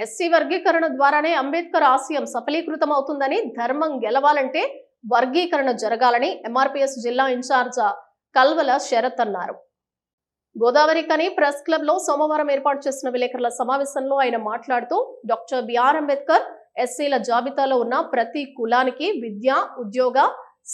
SC వర్గీకరణ ద్వారానే అంబేద్కర్ ఆశయం సఫలీకృతం అవుతుందని ధర్మం గెలవాలంటే వర్గీకరణ జరగాలని ఎంఆర్పీఎస్ జిల్లా ఇన్ఛార్జ్ కల్వల శరత్ అన్నారు. గోదావరి కని ప్రెస్ క్లబ్లో సోమవారం ఏర్పాటు చేసిన విలేకరుల సమావేశంలో ఆయన మాట్లాడుతూ డాక్టర్ బిఆర్ అంబేద్కర్ ఎస్సీల జాబితాలో ఉన్న ప్రతి కులానికి విద్య ఉద్యోగ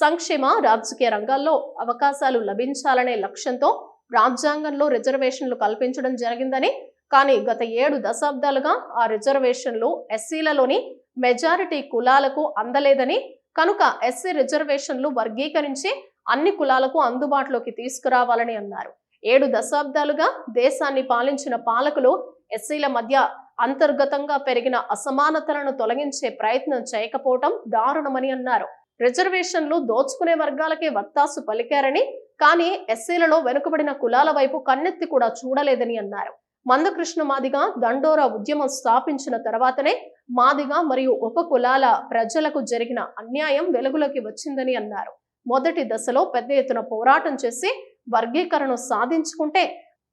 సంక్షేమ రాజకీయ రంగాల్లో అవకాశాలు లభించాలనే లక్ష్యంతో రాజ్యాంగంలో రిజర్వేషన్లు కల్పించడం జరిగిందని కానీ గత ఏడు దశాబ్దాలుగా ఆ రిజర్వేషన్లు ఎస్సీలలోని మెజారిటీ కులాలకు అందలేదని కనుక ఎస్సీ రిజర్వేషన్లు వర్గీకరించి అన్ని కులాలకు అందుబాటులోకి తీసుకురావాలని అన్నారు. ఏడు దశాబ్దాలుగా దేశాన్ని పాలించిన పాలకులు ఎస్సీల మధ్య అంతర్గతంగా పెరిగిన అసమానతలను తొలగించే ప్రయత్నం చేయకపోవటం దారుణమని అన్నారు. రిజర్వేషన్లు దోచుకునే వర్గాలకే వత్తాసు పలికారని కానీ ఎస్సీలలో వెనుకబడిన కులాల వైపు కన్నెత్తి కూడా చూడలేదని అన్నారు. మందకృష్ణ మాదిగ దండోరా ఉద్యమం స్థాపించిన తర్వాతనే మాదిగ మరియు ఉప కులాల ప్రజలకు జరిగిన అన్యాయం వెలుగులోకి వచ్చిందని అన్నారు. మొదటి దశలో పెద్ద ఎత్తున పోరాటం చేసి వర్గీకరణ సాధించుకుంటే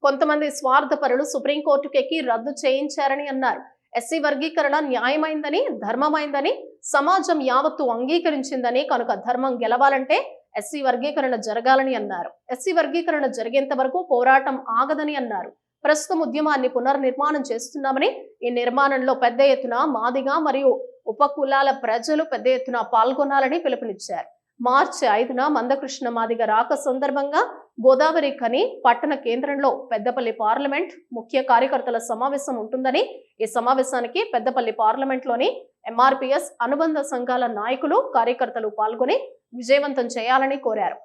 కొంతమంది స్వార్థపరులు సుప్రీంకోర్టుకు ఎక్కి రద్దు చేయించారని అన్నారు. ఎస్సీ వర్గీకరణ న్యాయమైందని ధర్మమైందని సమాజం యావత్తు అంగీకరించిందని కనుక ధర్మం గెలవాలంటే ఎస్సీ వర్గీకరణ జరగాలని అన్నారు. ఎస్సీ వర్గీకరణ జరిగేంత వరకు పోరాటం ఆగదని అన్నారు. ప్రస్తుతం ఉద్యమాన్ని పునర్నిర్మాణం చేస్తున్నామని ఈ నిర్మాణంలో పెద్ద ఎత్తున మాదిగా మరియు ఉపకులాల ప్రజలు పెద్ద ఎత్తున పాల్గొనాలని పిలుపునిచ్చారు. మార్చి ఐదున మందకృష్ణ మాదిగ రాక సందర్భంగా గోదావరి ఖని పట్టణ కేంద్రంలో పెద్దపల్లి పార్లమెంట్ ముఖ్య కార్యకర్తల సమావేశం ఉంటుందని ఈ సమావేశానికి పెద్దపల్లి పార్లమెంట్లోని ఎంఆర్పిఎస్ అనుబంధ సంఘాల నాయకులు కార్యకర్తలు పాల్గొని విజయవంతం చేయాలని కోరారు.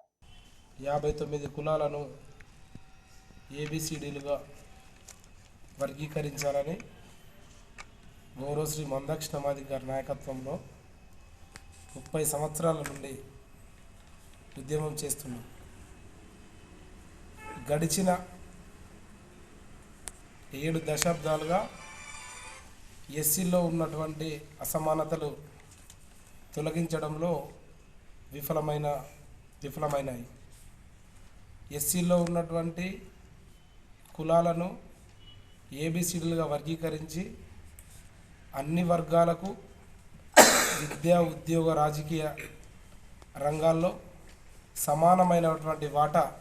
యాభై తొమ్మిది కులాలను ఏబిసిడీలుగా వర్గీకరించాలని గౌరవశ్రీ మందక్షిణమాది గారి నాయకత్వంలో ముప్పై సంవత్సరాల నుండి ఉద్యమం చేస్తున్నాం. గడిచిన ఏడు దశాబ్దాలుగా ఎస్సీలో ఉన్నటువంటి అసమానతలు తొలగించడంలో విఫలమైన విఫలమైనాయి. ఎస్సీలో ఉన్నటువంటి కులాలను ఏబిసిడీలుగా వర్గీకరించి అన్ని వర్గాలకు విద్యా ఉద్యోగ రాజకీయ రంగాల్లో సమానమైనటువంటి వాటా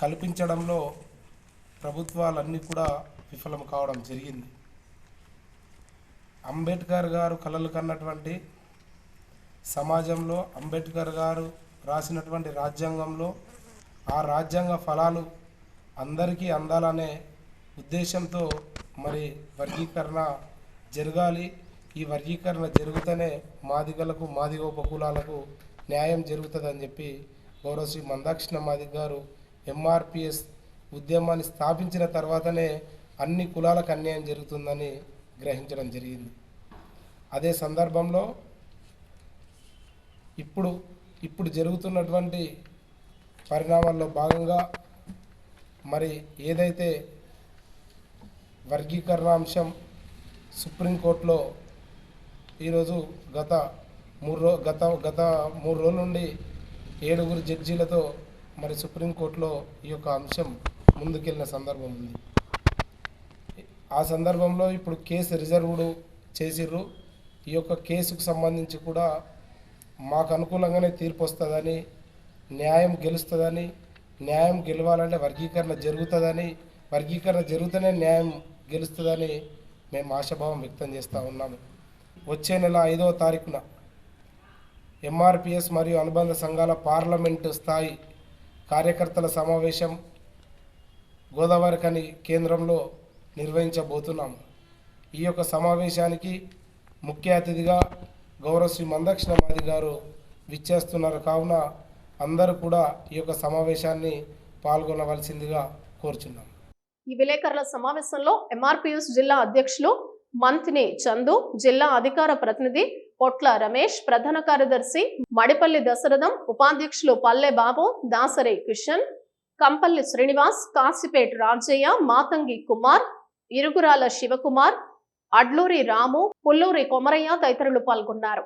కల్పించడంలో ప్రభుత్వాలన్నీ కూడా విఫలం కావడం జరిగింది. అంబేద్కర్ గారు కలలు కన్నటువంటి సమాజంలో అంబేద్కర్ గారు రాసినటువంటి రాజ్యాంగంలో ఆ రాజ్యాంగ ఫలాలు అందరికీ అందాలనే ఉద్దేశంతో మరి వర్గీకరణ జరగాలి. ఈ వర్గీకరణ జరుగుతూనే మాదిగలకు మాదిగ ఉపకులాలకు న్యాయం జరుగుతుందని చెప్పి గౌరవ శ్రీ మందాక్షిణ మాదిగ గారు ఎంఆర్పిఎస్ ఉద్యమాన్ని స్థాపించిన తర్వాతనే అన్ని కులాలకు అన్యాయం జరుగుతుందని గ్రహించడం జరిగింది. అదే సందర్భంలో ఇప్పుడు ఇప్పుడు జరుగుతున్నటువంటి పరిణామాల్లో భాగంగా మరి ఏదైతే వర్గీకరణ అంశం సుప్రీంకోర్టులో ఈరోజు గత మూడు రో గత గత మూడు రోజుల నుండి ఏడుగురు జడ్జీలతో మరి సుప్రీంకోర్టులో ఈ యొక్క అంశం ముందుకెళ్ళిన సందర్భం ఉంది. ఆ సందర్భంలో ఇప్పుడు కేసు రిజర్వ్డ్ చేసిర్రు. ఈ యొక్క కేసుకు సంబంధించి కూడా మాకు అనుకూలంగానే తీర్పు వస్తుందని న్యాయం గెలుస్తుందని న్యాయం గెలవాలంటే వర్గీకరణ జరుగుతుందని వర్గీకరణ జరుగుతూనే న్యాయం గెలుస్తుందని మేము ఆశాభావం వ్యక్తం చేస్తూ ఉన్నాము. వచ్చే నెల ఐదవ తారీఖున ఎంఆర్పిఎస్ మరియు అనుబంధ సంఘాల పార్లమెంటు స్థాయి కార్యకర్తల సమావేశం గోదావరి ఖని కేంద్రంలో నిర్వహించబోతున్నాము. ఈ యొక్క సమావేశానికి ముఖ్య అతిథిగా గౌరవ శ్రీ మందక్షిణ మాది గారు విచ్చేస్తున్నారు. కావున అందరూ కూడా ఈ యొక్క సమావేశాన్ని పాల్గొనవలసిందిగా కోరుచున్నాం ఈ విలేకరుల సమావేశంలో ఎంఆర్పిఎస్ జిల్లా అధ్యక్షులు మంత్ని చందు జిల్లా అధికార ప్రతినిధి పొట్ల రమేష్ ప్రధాన కార్యదర్శి మడిపల్లి దశరథం ఉపాధ్యక్షులు పల్లె బాబు దాసరి కిషన్ కంపల్లి శ్రీనివాస్ కాసిపేట్ రాజయ్య మాతంగి కుమార్ ఇరుగురాల శివకుమార్ అడ్లూరి రాము పుల్లూరి కొమరయ్య తదితరులు పాల్గొన్నారు.